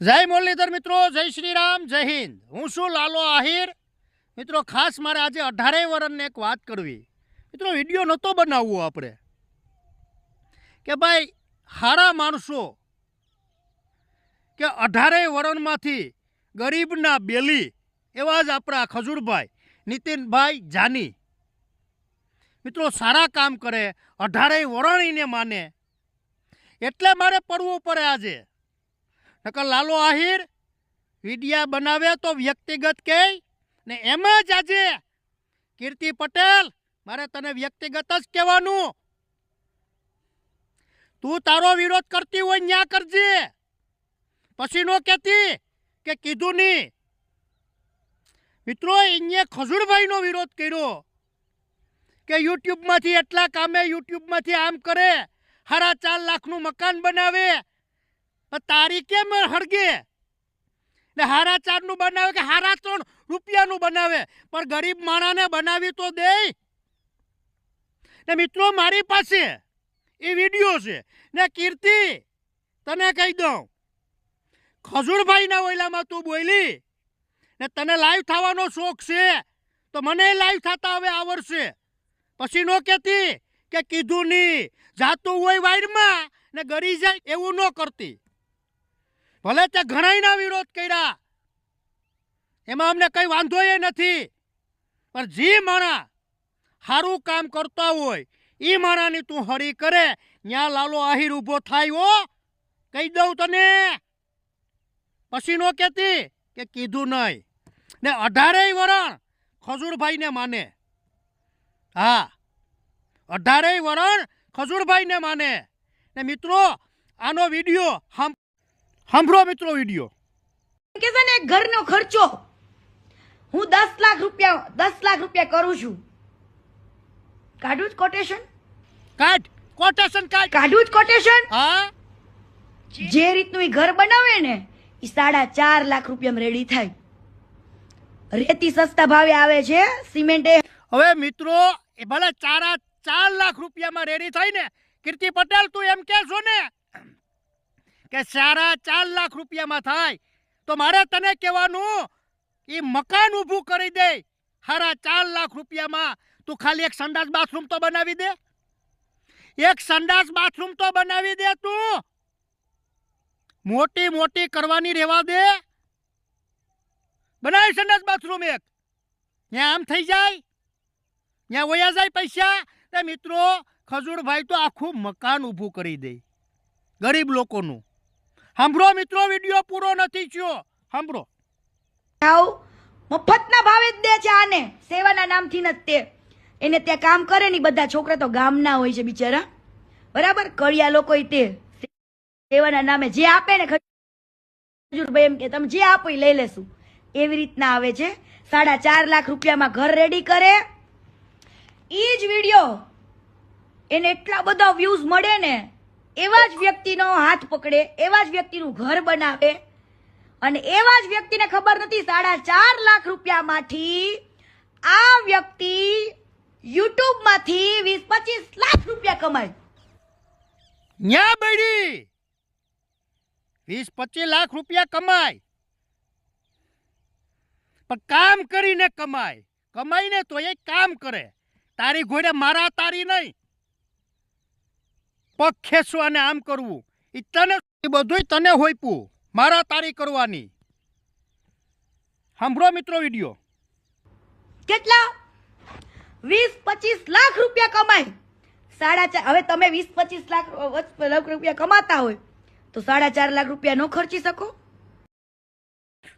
જય મુરલીધર મિત્રો, જય શ્રી રામ જય હિન્દ. હું છું લાલો આહિર. મિત્રો, ખાસ મારે આજે અઢારેય વર્ષને એક વાત કરવી. મિત્રો, વીડિયો નહોતો બનાવવો આપણે. કે ભાઈ, હારા માણસો કે અઢારેય વરણમાંથી ગરીબના બેલી, એવા જ આપણા ખજૂરભાઈ, નીતિનભાઈ જાની. મિત્રો, સારા કામ કરે, અઢારેય વરણીને માને. એટલે મારે પડવું પડે આજે. નકર લાલો આહિર, વિડિયા બનાવે તો વ્યક્તિગત કે ને એમ જ આજે કીર્તિ પટેલ, મારે તને વ્યક્તિગત જ કહેવાનું. તું તારો વિરોધ કરતી હોય ન્યા કરજે. પછી નો કહેતી કે કીધું નહીં મિત્રો અહીંયા ખજૂરભાઈનો વિરોધ કર્યો કે યુટ્યુબમાંથી એટલા કામે યુટ્યુબમાંથી આમ કરે, હારા ચાર લાખનું મકાન બનાવે તારી કેમ હળગે? ને હારા ચારનું બનાવે કે હારા ત્રણ રૂપિયાનું બનાવે? પણ ગરીબ માણાને બનાવી તો દે ને મિત્રો, મારી પાસે એ વીડિયો છે. ને કીર્તિ, તને કહી દઉં. ખજૂરભાઈના ઓયલામાં તું બોલી ને તને લાઈવ થવાનો શોખ છે. તો મને લાઈવ થતા હવે આવડશે. પછી નો કહેતી કે કીધું નહીં. જાતું હોય વાયરમાં ને ગરી જાય એવું ન કરતી. ભલે તે ઘણાયના વિરોધ કર્યા. એમાં અમને કઈ વાંધો એ નથી. પણ જે માણા સારું કામ કરતા હોય એ માણાની તું હરી કરે ત્યાં લાલો આહિર ઊભો થાય હો. કહી દઉં તને. પછી નો કહેતી કે કીધું નહીં. ને અઢારેય વરણ ખજૂરભાઈને માને. હા, અઢારેય વરણ ખજૂરભાઈને માને. ને મિત્રો, આનો વીડિયો હમ સાંભળો મિત્રો વીડિયો. કે છે ને ઘરનો ખર્ચો. હું દસ લાખ રૂપિયા દસ લાખ રૂપિયા કરું છું. કાઢું જ કોટેશન કાઢ કોટેશન કાઢ. કાઢું જ કોટેશન હા. જે રીતનું એ ઘર બનાવે ને એ સાડા ચાર લાખ રૂપિયામાં રેડી થાય. રેતી સસ્તા ભાવે આવે છે સિમેન્ટ. હવે મિત્રો એ ભલે ચારા ચાર લાખ રૂપિયામાં રેડી થાય ને કીર્તિ પટેલ તું એમ કે છો ને કે સારા ચાર લાખ રૂપિયામાં થાય, તો મારે તને કહેવાનું એ મકાન ઊભું કરી દે, હારા ચાર લાખ રૂપિયામાં. તું ખાલી એક સંડાસ બાથરૂમ તો બનાવી દે. એક સંડાસ બાથરૂમ તો બનાવી દે તું. મોટી મોટી કરવાની રહેવા દે. બનાવી સંડાસ બાથરૂમ એક. ત્યાં આમ થઈ જાય. ત્યાં વયા જાય પૈસા. તે મિત્રો, ખજૂરભાઈ તો આખું મકાન ઊભું કરી દે. ગરીબ લોકોનું. સાંભળો મિત્રો, વીડિયો પૂરો નથી થયો. સાંભળો આવ, મફતના ભાવે જ દે છે આને. સેવાના નામથી ન તે. એને ત્યાં કામ કરે ને બધા છોકરા તો ગામના હોય છે બિચારા. બરાબર? કળિયા લોકો તે સેવાના નામે જે આપે ને ખજૂરભાઈ એમ કે, તમે જે આપો એ લઈ લેશું. એવી રીતના આવે છે. સાડા ચાર લાખ રૂપિયામાં ઘર રેડી કરે. એ જ વીડિયો. એને એટલા બધા વ્યૂઝ મળે ને એવા જ વ્યક્તિનો હાથ પકડે, એવા જ વ્યક્તિનું ઘર બનાવે. અને એવા જ વ્યક્તિને ખબર નથી, સાડા ચાર લાખ રૂપિયામાંથી આ વ્યક્તિ યુટ્યુબમાંથી વીસ પચીસ લાખ રૂપિયા કમાય. ન્યા બેડી! વીસ પચીસ લાખ રૂપિયા કમાય. પણ કામ કરીને કમાય. કમાઈને તો એ કામ કરે. તારી ઘોડે મારા તારી નહીં. પગ ખેંચવા અને આમ કરવું. એ તને બધું બધુંય તને હોઈપું મારા તારી કરવાની. સાંભળો મિત્રો વીડિયો. કેટલા? વીસ પચીસ લાખ રૂપિયા કમાય. સાડા ચાર હવે તમે વીસ પચીસ લાખ લાખ રૂપિયા કમાતા હોય તો સાડા ચાર લાખ રૂપિયા ન ખર્ચી શકો?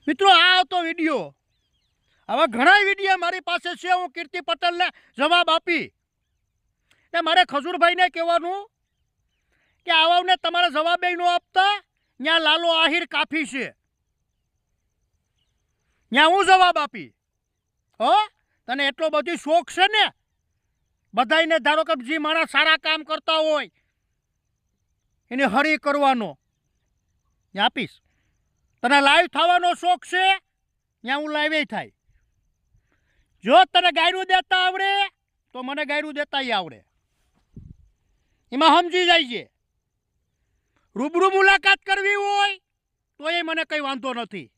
મિત્રો આ હતો વીડિયો. આવા ઘણા વીડિયો મારી પાસે છે. હું કીર્તિ પટેલને જવાબ આપી. ને મારે ખજૂરભાઈને કહેવાનું કે આવાને તમારા જવાબ ન આપતા? ત્યાં લાલો આહિર કાફી છે. ત્યાં હું જવાબ આપી? હો? તને એટલો બધી શોખ છે ને? બધાયને ધારો કે જે માણસ સારા કામ કરતા હોય, એને હરી કરવાનો. આપીશ. તને લાઈવ થવાનો શોખ છે? ત્યાં હું લાઈવે થાય. જો તને ગાયરું દેતા આવડે, તો મને ગાયરું દેતા આવડે. એમાં સમજી જાય છે. રૂબરૂ મુલાકાત કરવી હોય તો એ મને કંઈ વાંધો નથી.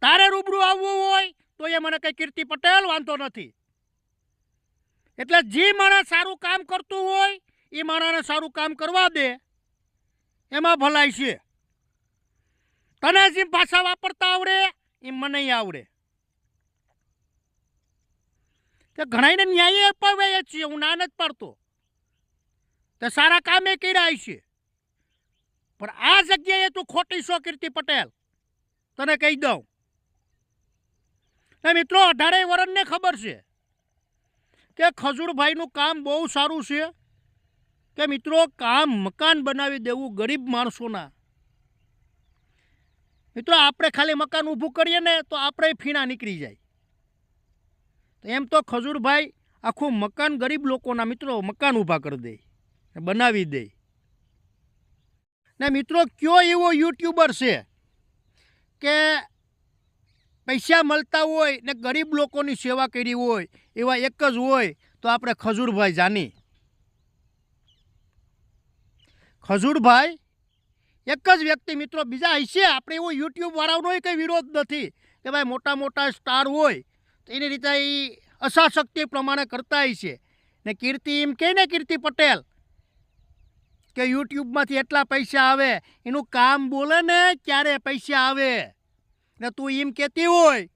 તારે રૂબરૂ આવવું હોય તો એ મને કંઈ કીર્તિ પટેલ વાંધો નથી. એટલે જે માણસ સારું કામ કરતું હોય, એ માણસને સારું કામ કરવા દે. એમાં ભલાઈ છે. તને જેમ ભાષા વાપરતા આવડે, એમ મને આવડે. તે ઘણાને ન્યાય અપાવે જ છીએ, હું ના નથી પાડતો. તે સારા કામે કર્યા છે. પણ આ જગ્યાએ તું ખોટી છો કીર્તિ પટેલ, તને કહી દઉં. ને મિત્રો અઢારેય વરણને ખબર છે કે ખજૂરભાઈનું કામ બહુ સારું છે કે મિત્રો, કામ મકાન બનાવી દેવું ગરીબ માણસોના. મિત્રો, આપણે ખાલી મકાન ઊભું કરીએ ને તો આપણે ફીણા નીકળી જાય. તો એમ તો ખજૂરભાઈ આખું મકાન ગરીબ લોકોના મિત્રો મકાન ઊભા કરી દે, બનાવી દે. ને મિત્રો, કયો એવો યુટ્યુબર છે કે પૈસા મળતા હોય ને ગરીબ લોકોની સેવા કરી હોય, એવા એક જ હોય, તો આપણે ખજૂરભાઈ જાની. ખજૂરભાઈ એક જ વ્યક્તિ મિત્રો, બીજા હશે? આપણે એવો યુટ્યુબવાળાનો કંઈ વિરોધ નથી કે ભાઈ મોટા મોટા સ્ટાર હોય, તો એની રીતે એ અસાશક્તિ પ્રમાણે કરતા હશે ને કીર્તિ એમ કહે ને કીર્તિ પટેલ? કે યુટ્યુબમાંથી એટલા પૈસા આવે, એનું કામ બોલે ને ક્યારે પૈસા આવે? ને તું એમ કહેતી હોય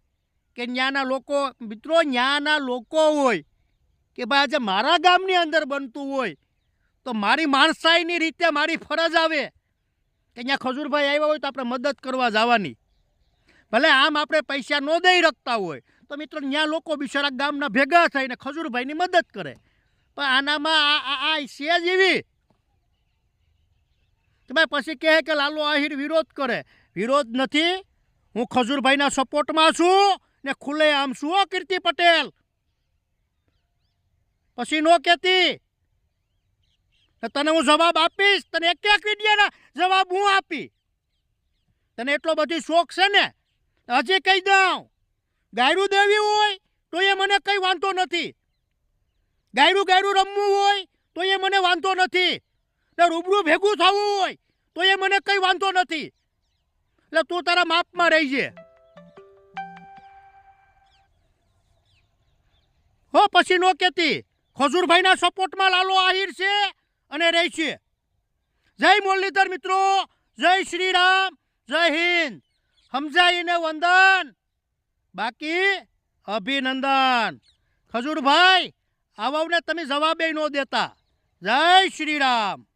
કે ન્યાના લોકો, મિત્રો, ન્યાના લોકો હોય કે ભાઈ આજે મારા ગામની અંદર બનતું હોય, તો મારી માણસાઈની રીતે મારી ફરજ આવે કે અહીંયા ખજૂરભાઈ આવ્યા હોય તો આપણે મદદ કરવા જવાની. ભલે આમ આપણે પૈસા ન દઈ રાખતા હોય, તો મિત્રો ત્યાં લોકો બિચારા ગામના ભેગા થઈને ખજૂરભાઈની મદદ કરે. પણ આનામાં આ આ આ છે જ એવી કે ભાઈ પછી કહે કે લાલો આહિર વિરોધ કરે. વિરોધ નથી. હું ખજૂરભાઈના સપોર્ટમાં છું ને ખુલ્લે આમ હો કીર્તિ પટેલ. પછી નો કહેતી. તો તને હું જવાબ આપીશ. તને એક એક વિડિયાના જવાબ હું આપી. તને એટલો બધી શોખ છે ને? હજી કહી દઉં. ગાયરું દેવી હોય તો એ મને કંઈ વાંધો નથી. ગાયરું ગાયરું રમવું હોય તો એ મને વાંધો નથી. ને રૂબરૂ ભેગું થવું હોય, તો એ મને કંઈ વાંધો નથી. એટલે તું તારા માપમાં રહીજે હો, પછી નો કેતી, ખજૂરભાઈના સપોર્ટમાં લાલો આહિર છે અને રહી છે. જય મુરલીધર મિત્રો, જય શ્રી રામ જય હિન્દ. સમજાઈને વંદન. બાકી અભિનંદન. ખજૂરભાઈ આવાને તમે જવાબે ન દેતા. જય શ્રી રામ